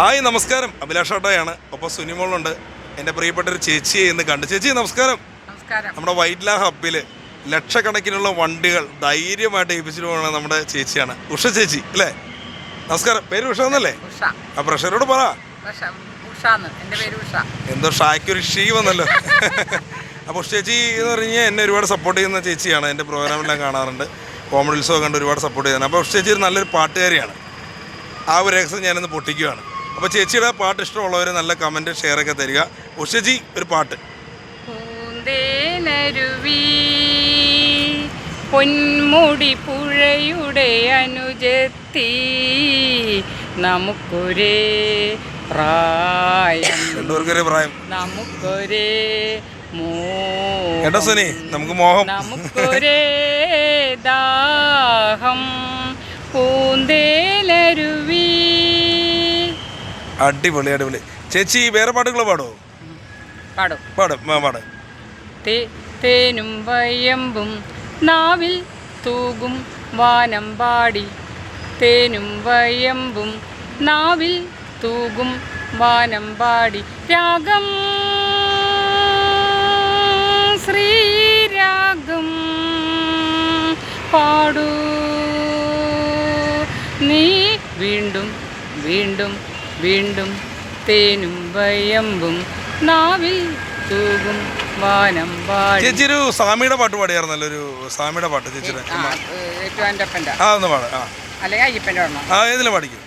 Hi നമസ്കാരം. അഭിലാഷ് ഓട്ടോയാണ് ഒപ്പം സുനിമോളുണ്ട് എന്റെ പ്രിയപ്പെട്ട ഒരു ചേച്ചിയെ ഇന്ന് കണ്ടു. ചേച്ചി നമസ്കാരം. നമ്മുടെ വൈറ്റ്ല ഹബ്ബിൽ ലക്ഷക്കണക്കിനുള്ള വണ്ടികൾ ധൈര്യമായിട്ട് ഏൽപ്പിച്ചിട്ട് പോകുന്ന നമ്മുടെ ചേച്ചിയാണ്. ഉഷ ചേച്ചി അല്ലേ? നമസ്കാരം. പേര് ഉഷ എന്നല്ലേ? ഉഷ. ആ പ്രഷറോട് പറ. എന്തോ ഷായ്ക്കൊരു ഷീ വന്നല്ലോ. അപ്പോൾ ഉഷ ചേച്ചി എന്ന് പറഞ്ഞു എന്നെ ഒരുപാട് സപ്പോർട്ട് ചെയ്യുന്ന ചേച്ചിയാണ്. എന്റെ പ്രോഗ്രാമെല്ലാം കാണാറുണ്ട്. കോമഡി ഉത്സവം കണ്ട് ഒരുപാട് സപ്പോർട്ട് ചെയ്യുന്നത് അപ്പോൾ ഉഷ ചേച്ചി ഒരു നല്ലൊരു പാട്ടുകാരിയാണ്. ആ ഒരു രഹസ്യം ഞാനിന്ന് പൊട്ടിക്കുകയാണ് അപ്പോൾ ചേച്ചിയുടെ പാട്ട് ഇഷ്ടമുള്ളവർ നല്ല കമന്റ് ഷെയറൊക്കെ തരിക. ഉഷജി ഒരു പാട്ട്. പൊന്മുടി പുഴയുടെ അനുജത്തി നമുക്കൊരേ പ്രായം. രണ്ടുപേർക്കൊരു പ്രായം. നമുക്കൊരേ കേട്ടോ സുനി നമുക്ക് മോഹം. നമുക്കൊരേ ദാഹം. പൂന്തേനരുവി അടിപൊളി അടിപൊളി. ചേച്ചി വേറെ പാട്ടുകൾ പാടോ. പാടും. തേനും വയമ്പും നാവിൽ തൂകും വാനം പാടി. തേനും വയമ്പും നാവിൽ തൂകും വാനം പാടി. രാഗം ശ്രീരാഗം പാടൂ. നീ വീണ്ടും വീണ്ടും വീണ്ടും തേനും വയമ്പും നാവിൽ തൂകും വാനം പാടി. ചേച്ചി ഒരു സ്വാമിയുടെ പാട്ട് പാടിയായിരുന്നല്ലോ ഒരു സ്വാമിയുടെ പാട്ട് ചേച്ചിയുടെ ആ, ഏറ്റവും എന്റെ അപ്പന്റെ ആ ഒന്ന് പാട് ആ. അല്ലെങ്കിൽ അയ്യപ്പന്റെ ഓർമ്മ. ആ ഏതിലെ പാടിക്കും?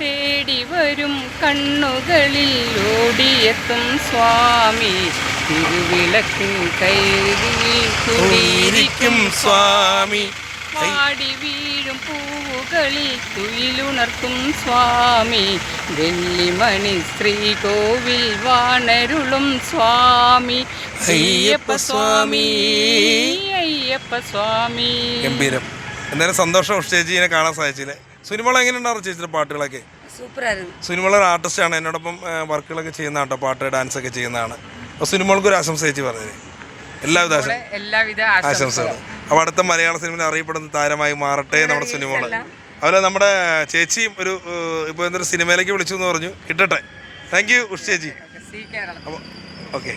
തേടി വരും കണ്ണുകളിൽ ഓടിയെത്തും സ്വാമി. തിരുവിളക്കിൻ കൈകളിൽ കുടിയിരിക്കും സ്വാമി. പാടി വീഴും പൂവുകളിൽ തുയിലുണർത്തും സ്വാമി. വെള്ളിമണി ശ്രീകോവിൽ വാണരുളും സ്വാമി. അയ്യപ്പ സ്വാമി. അയ്യപ്പ സ്വാമി. ഗംഭീരം. എന്തായാലും സന്തോഷം ചേച്ചിനെ കാണാൻ സാധിച്ചില്ലേ? സിനിമകൾ എങ്ങനെയുണ്ടാവും ചേച്ചിയുടെ പാട്ടുകളൊക്കെ? സുനിമോൾ ഒരു ആർട്ടിസ്റ്റാണ് എന്നോടൊപ്പം വർക്കുകളൊക്കെ ചെയ്യുന്ന കേട്ടോ പാട്ട് ഡാൻസ് ഒക്കെ ചെയ്യുന്നതാണ്. അപ്പോൾ സുനിമോൾക്ക് ഒരു ആശംസ ചേച്ചി പറഞ്ഞത് എല്ലാവിധ എല്ലാവിധ ആശംസകളും. അപ്പോൾ അടുത്ത മലയാള സിനിമയിൽ അറിയപ്പെടുന്ന താരമായി മാറട്ടെ നമ്മുടെ സുനിമോൾ. അതുപോലെ നമ്മുടെ ചേച്ചിയും ഒരു ഇപ്പോൾ എന്തൊരു സിനിമയിലേക്ക് വിളിച്ചു എന്ന് പറഞ്ഞു. കിട്ടട്ടെ താങ്ക് യു ഉഷ് ചേച്ചി. അപ്പോൾ ഓക്കെ